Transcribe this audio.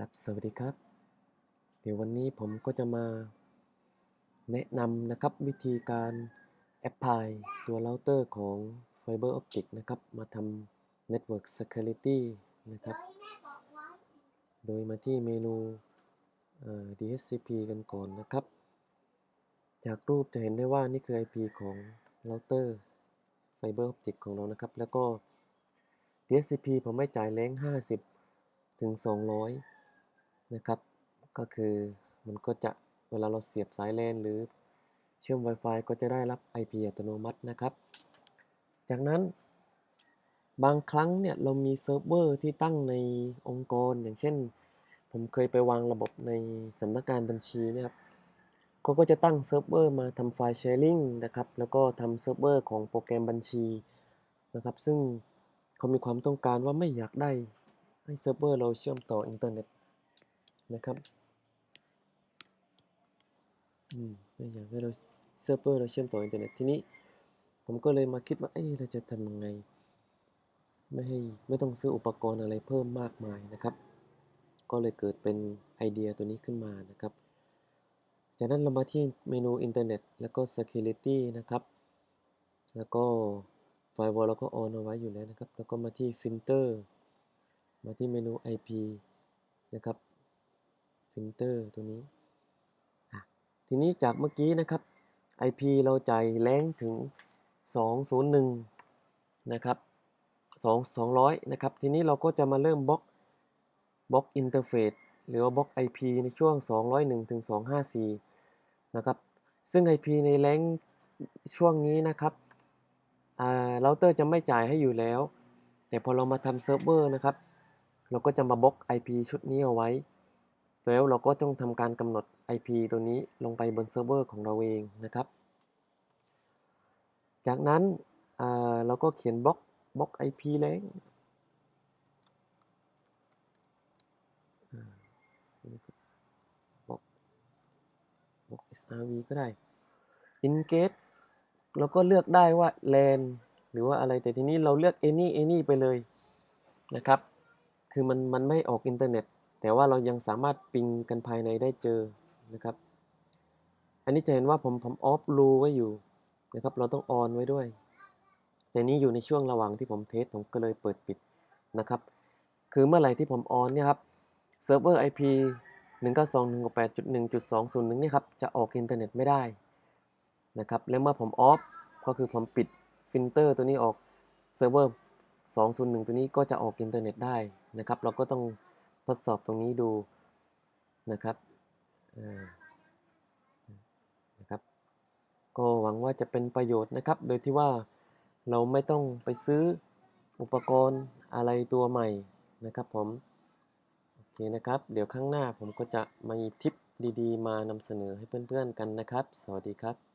ครับ สวัสดีครับ เดี๋ยววันนี้ผมก็จะมาแนะนำนะครับวิธีการแอ p พลายตัวเราเตอร์ของ Fiber Optic นะครับ มาทำ Network Security นะครับ โดยมาที่เมนู DHCP กันก่อนนะครับ จากรูปจะเห็นได้ว่านี่คือ IP ของเราเตอร์ Fiber Optic ของเรานะครับ แล้วก็ DHCP ผมไม่จ่ายแรง50 ถึง 200 นะครับ ก็คือมันก็จะเวลาเราเสียบสายแลนหรือเชื่อม Wi-Fi ก็จะได้รับ IP อัตโนมัตินะครับ จากนั้นบางครั้งเนี่ยเรามีเซิร์ฟเวอร์ที่ตั้งในองค์กร อย่างเช่น ผมเคยไปวางระบบในสำนักงานบัญชีนะครับเขาก็จะตั้งเซิร์ฟเวอร์มาทำไฟล์แชร์ลิงนะครับ แล้วก็ทำเซิร์ฟเวอร์ของโปรแกรมบัญชีนะครับ ซึ่งเขามีความต้องการว่าไม่อยากได้ให้เซิร์ฟเวอร์เราเชื่อมต่ออินเทอร์เน็ต นะครับอืมไม่อยากให้เราเซิร์ฟเวอร์เราเชื่อมต่ออินเทอร์เน็ตทีนี้ ผมก็เลยมาคิดว่าเอ๊ะเราจะทำยังไง ไม่ให้ไม่ต้องซื้ออุปกรณ์อะไรเพิ่มมากมายนะครับ ก็เลยเกิดเป็นไอเดียตัวนี้ขึ้นมานะครับ จากนั้นเรามาที่เมนูอินเทอร์เน็ตแล้วก็ Security นะครับ แล้วก็ Firewall เราก็ on เอาไว้อยู่แล้วนะครับ แล้วก็มาที่ Filter มาที่เมนู IP นะครับ Filter ตัวนี้ ทีนี้จากเมื่อกี้นะครับ IP เราจ่ายแรงถึง 201 นะครับ2 200 นะครับ ทีนี้เราก็จะมาเริ่มบล็อกบล็อกอินเทอร์เฟซหรือว่าบล็อก IP ในช่วง 201 ถึง 254 นะครับ ซึ่ง IP ในแรงช่วงนี้นะครับอ่าเราเตอร์จะไม่จ่ายให้อยู่แล้ว แต่พอเรามาทำเซิร์ฟเวอร์นะครับ เราก็จะมาบล็อก IP ชุดนี้เอาไว้ แล้วเราก็ต้องทำการกำหนด IP ตัวนี้ลงไปบนเซิร์ฟเวอร์ของเราเองนะครับ จากนั้นเราก็เขียนบล็อกบล็อก IP แรงบล็อกบล็อก SRV ก็ได้ ingate เราก็เลือกได้ว่า LAN หรือว่าอะไรแต่ทีนี้เราเลือก any any ไปเลยนะครับ คือมันมันไม่ออกอินเทอร์เน็ต แต่ว่าเรายังสามารถปิงกันภายในได้เจอนะครับ อันนี้จะเห็นว่าผมผมออฟรูไว้อยู่นะครับ เราต้องออนไว้ด้วย แต่นี้อยู่ในช่วงระหว่างที่ผมเทสผมก็เลยเปิดปิดนะครับ คือเมื่อไหร่ที่ผมออนเนี่ยครับเซิร์ฟเวอร์ IP 192.168.1.201นี่ครับจะออกอินเทอร์เน็ตไม่ได้นะครับ และเมื่อผมออฟก็คือผมปิดฟิลเตอร์ตัวนี้ออกเซิร์ฟเวอร์201 ตัวนี้ก็จะออกอินเทอร์เน็ตได้นะครับ เราก็ต้อง ทดสอบตรงนี้ดูนะครับนะครับ ก็หวังว่าจะเป็นประโยชน์นะครับ โดยที่ว่าเราไม่ต้องไปซื้ออุปกรณ์อะไรตัวใหม่นะครับผม โอเคนะครับ เดี๋ยวข้างหน้าผมก็จะมีทิปดีๆ มานำเสนอให้เพื่อนๆกันนะครับ สวัสดีครับ